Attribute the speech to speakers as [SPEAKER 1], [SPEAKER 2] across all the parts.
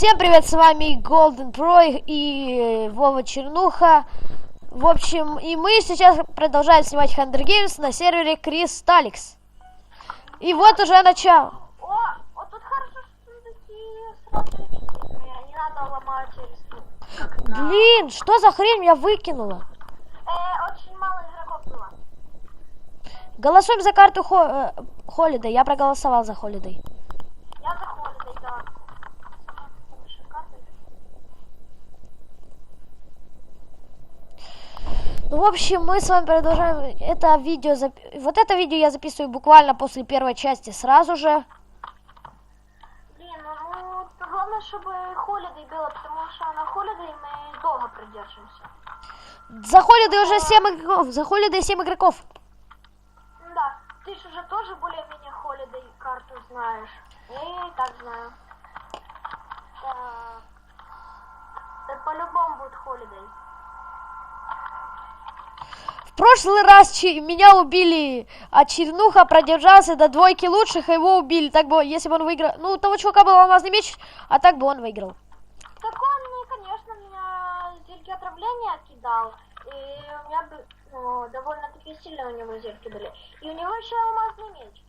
[SPEAKER 1] Всем привет, с вами Golden Pro и Вова Чернуха. В общем, и мы сейчас продолжаем снимать Hunger Games на сервере Crystalix. И вот уже начало.
[SPEAKER 2] О, вот тут хорошо, что такие. Не надо ломать.
[SPEAKER 1] Блин, что за хрень меня выкинула?
[SPEAKER 2] Э, очень мало игроков было.
[SPEAKER 1] Голосуем за карту Хо э. Я проголосовал за Holiday.
[SPEAKER 2] Я за Holiday, да. Хорошая карта.
[SPEAKER 1] Ну, в общем, мы с вами продолжаем это видео. зап- Вот это видео я записываю буквально после первой части сразу же.
[SPEAKER 2] Блин, ну главное, чтобы Holiday было, потому что на Holiday мы долго продержимся.
[SPEAKER 1] За Holiday уже 7 игроков. За Holiday 7 игроков.
[SPEAKER 2] Да, ты же уже тоже более-менее Holiday карту знаешь. Я и так знаю. Так. Это по-любому будет Holiday.
[SPEAKER 1] Прошлый раз меня убили, а Чернуха продержался до двойки лучших, и его убили. Так бы, если бы он выиграл... Ну, у того чувака был алмазный меч, а так бы он выиграл.
[SPEAKER 2] Так он, конечно, меня зельки отравления кидал. И у меня ну, довольно-таки сильно у него зельки были. И у него еще алмазный меч.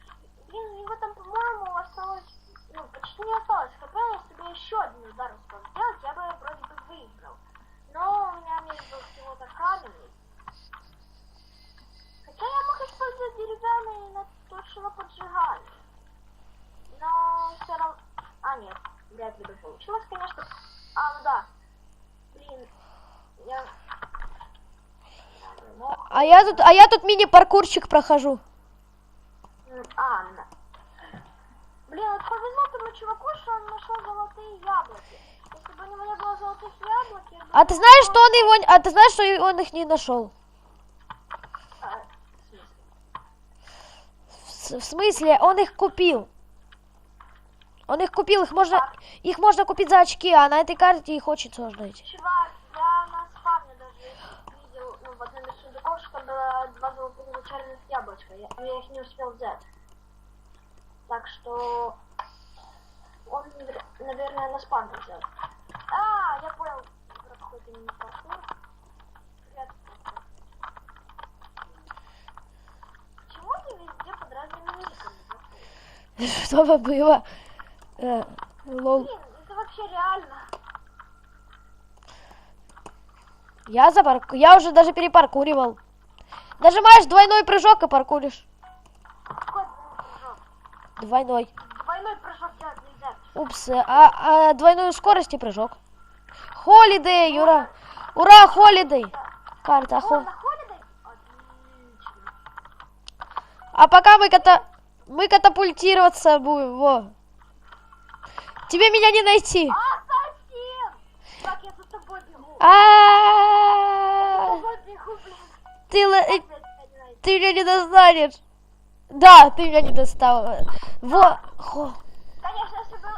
[SPEAKER 2] Блин, у него там, по-моему, осталось, ну, почти не осталось хп, если бы еще один удар успел сделать, я бы вроде бы выиграл. Но у меня меч был всего-то каменный. Точно поджигание. Но все равно... А, нет, вряд ли бы получилось, конечно. А, ну да. Блин, я... Ну,
[SPEAKER 1] А я тут, а я тут мини-паркурчик прохожу.
[SPEAKER 2] а, да. Блин, вот повезло тому чуваку, что он нашел золотые яблоки. Если бы у него не было золотых яблок, я бы...
[SPEAKER 1] А ты знаешь, что он его, а ты знаешь, что он их не нашел?
[SPEAKER 2] А, в смысле?
[SPEAKER 1] В, смысле, он их купил. Он их купил, их можно, их можно купить за очки, а на этой карте их очень сложно найти.
[SPEAKER 2] Так что... Он, навер- наверное, на спавне взял. А, я понял. Про какой-то мини-паркур.
[SPEAKER 1] Чтобы было... э, лол.
[SPEAKER 2] Это вообще реально.
[SPEAKER 1] Я за парк... Я уже даже перепаркуривал. Нажимаешь двойной прыжок и паркуришь.
[SPEAKER 2] Какой прыжок?
[SPEAKER 1] Двойной.
[SPEAKER 2] Двойной прыжок делать нельзя.
[SPEAKER 1] Упс, а, а двойную скорость и прыжок. Холидей, ура! Ура, холидей! Карта, хо... А пока мы ката... Мы катапультироваться будем, во. Тебе меня не найти.
[SPEAKER 2] А.
[SPEAKER 1] Ты, э, ты меня не достанешь. Да, ты меня не достал. Во.
[SPEAKER 2] Конечно, если бы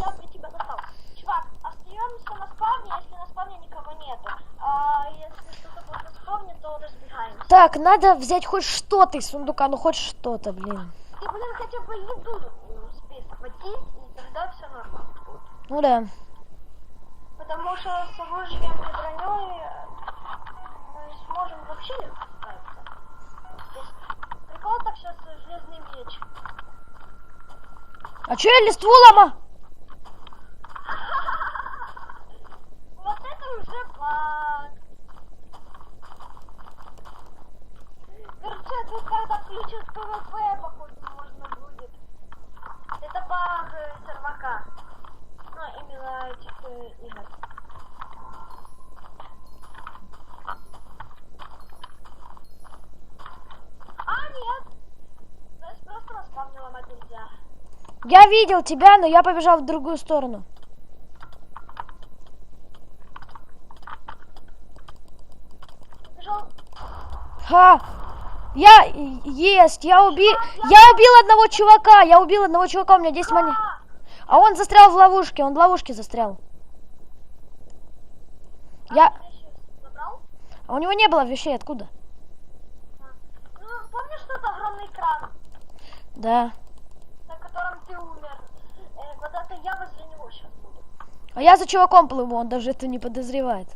[SPEAKER 2] я бы тебя достал. Чувак, остаемся на спавне, если на спавне никого нету. А если кто-то будет на спавне, то разбегаемся.
[SPEAKER 1] Так, надо взять хоть что-то из сундука, ну хоть что-то, блин.
[SPEAKER 2] Ты, блин, хотя бы еду успей схватить, и тогда все нормально будет.
[SPEAKER 1] Ну да.
[SPEAKER 2] Потому что с оружием и броней э, мы сможем вообще легко справиться. Прикол так сейчас железный меч.
[SPEAKER 1] А чё я листву лома?
[SPEAKER 2] Вот это уже баг. Короче, включат ПВП, походу, можно будет. Это баг э, сервака. Ну, именно этих э, игр. А, нет. Здесь просто на спавне ломать нельзя.
[SPEAKER 1] Я видел тебя, но я побежал в другую сторону.
[SPEAKER 2] Бежал
[SPEAKER 1] Ха! Я есть, я убил, я убил одного чувака, я убил одного чувака, у меня 10 монет.
[SPEAKER 2] А,
[SPEAKER 1] он застрял в ловушке, он в ловушке застрял. Я, а у него не было вещей, откуда?
[SPEAKER 2] Ну, помнишь тот огромный кран,
[SPEAKER 1] Да.
[SPEAKER 2] на котором ты умер? Э, вот это я возле него сейчас буду.
[SPEAKER 1] А я за чуваком плыву, он даже это не подозревает.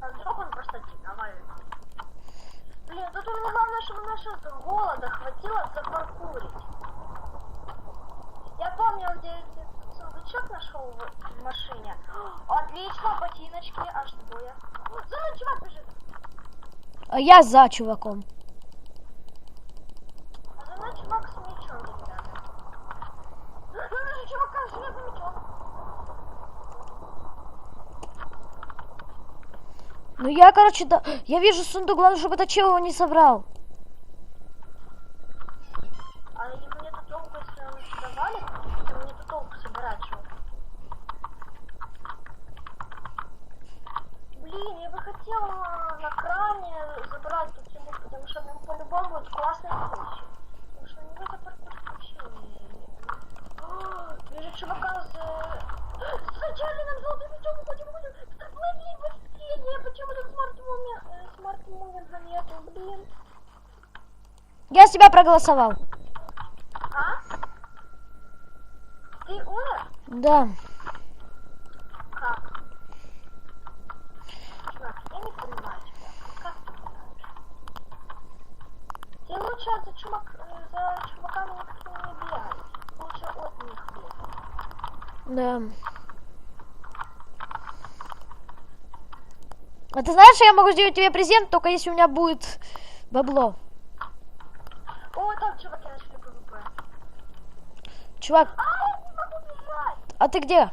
[SPEAKER 2] А вдруг он просто тебя валит? Блин, главное, чтобы наша голода хватило запаркурить. Я помню, где этот сундучок нашел в, машине. Отлично, ботиночки, аж двое. За мной чувак бежит.
[SPEAKER 1] А я за чуваком.
[SPEAKER 2] А за мной чувак с мечом деревянным. Ну, даже чувака с железным мечом.
[SPEAKER 1] Ну я, короче, да... Я вижу сундук, главное, чтобы этот чел его не собрал.
[SPEAKER 2] А ему нету толку, если он сюда валит, ему нету толку собирать его. Блин, я бы хотела на кране забрать тут всему, потому что нам по-любому будет классная вещь. Потому что у него это вообще не... Вижу чувака с... Сначала нам золотым мечом, уходим, уходим. Плыви быстрее, почему тут смарт-мумен э, смарт-мувинга нету, блин.
[SPEAKER 1] Я себя проголосовал.
[SPEAKER 2] А? Ты умер?
[SPEAKER 1] Да.
[SPEAKER 2] Как? Чувак, я не понимаю тебя. Как ты умираешь? Тебе лучше за, чувак, э, за чуваками никто не бегай. Лучше от них бегай.
[SPEAKER 1] Да. А ты знаешь, я могу сделать тебе презент, только если у меня будет бабло.
[SPEAKER 2] О, там чуваки нашли ПВП.
[SPEAKER 1] Чувак,
[SPEAKER 2] А, я
[SPEAKER 1] ты где?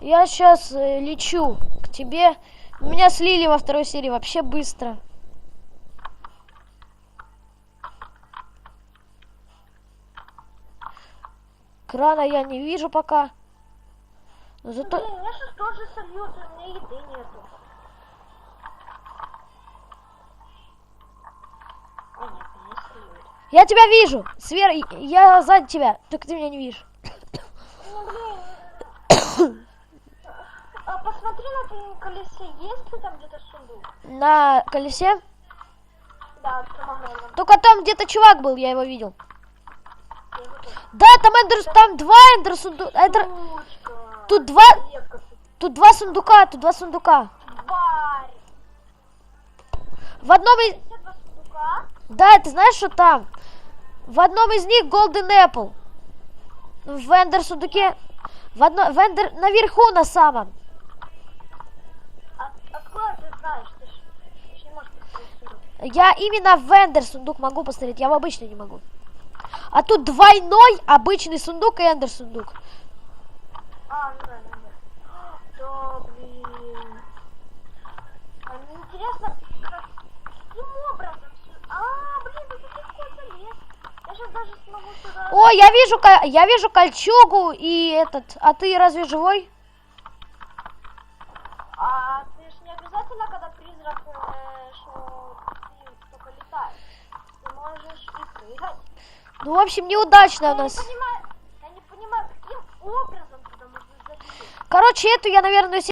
[SPEAKER 1] Я сейчас лечу к тебе. Меня слили во второй серии вообще быстро. Крана я не вижу пока. Но зато...
[SPEAKER 2] Блин, меня сейчас тоже сольют, у меня еды нету.
[SPEAKER 1] Я тебя вижу! Свер... Я сзади тебя, только ты меня не видишь.
[SPEAKER 2] А посмотри на твоем колесе, есть ли там где-то сундук?
[SPEAKER 1] На колесе?
[SPEAKER 2] Да.
[SPEAKER 1] Только там где-то чувак был, я его видел.
[SPEAKER 2] Я его.
[SPEAKER 1] Да, там эндер... Там два эндер сундука.
[SPEAKER 2] Сучка.
[SPEAKER 1] Тут два... Тут два сундука, тут два сундука.
[SPEAKER 2] тварь.
[SPEAKER 1] В одном из...
[SPEAKER 2] Два сундука.
[SPEAKER 1] Да, ты знаешь, что там? В одном из них Golden Apple. В Эндер сундуке. В одно... В Эндер наверху на самом.
[SPEAKER 2] А откуда ты знаешь? Ты ж, ты ж.
[SPEAKER 1] Я именно в Эндер сундук могу посмотреть, я в обычный не могу. А тут двойной обычный сундук и Эндер сундук.
[SPEAKER 2] А, ну да, ну да. Да, блин. А мне интересно, как, каким образом всё- А, блин, ты тут легко залез. Я сейчас даже смогу сюда...
[SPEAKER 1] О, я вижу, я вижу кольчугу и этот. А ты разве живой?
[SPEAKER 2] А ты ж не обязательно, когда призрак, э, что ты только летаешь. Ты можешь и прыгать.
[SPEAKER 1] Ну, в общем, неудачно у
[SPEAKER 2] Я не
[SPEAKER 1] нас.
[SPEAKER 2] понимаю, я не понимаю, каким образом можно залезть.
[SPEAKER 1] Короче, эту я, наверное,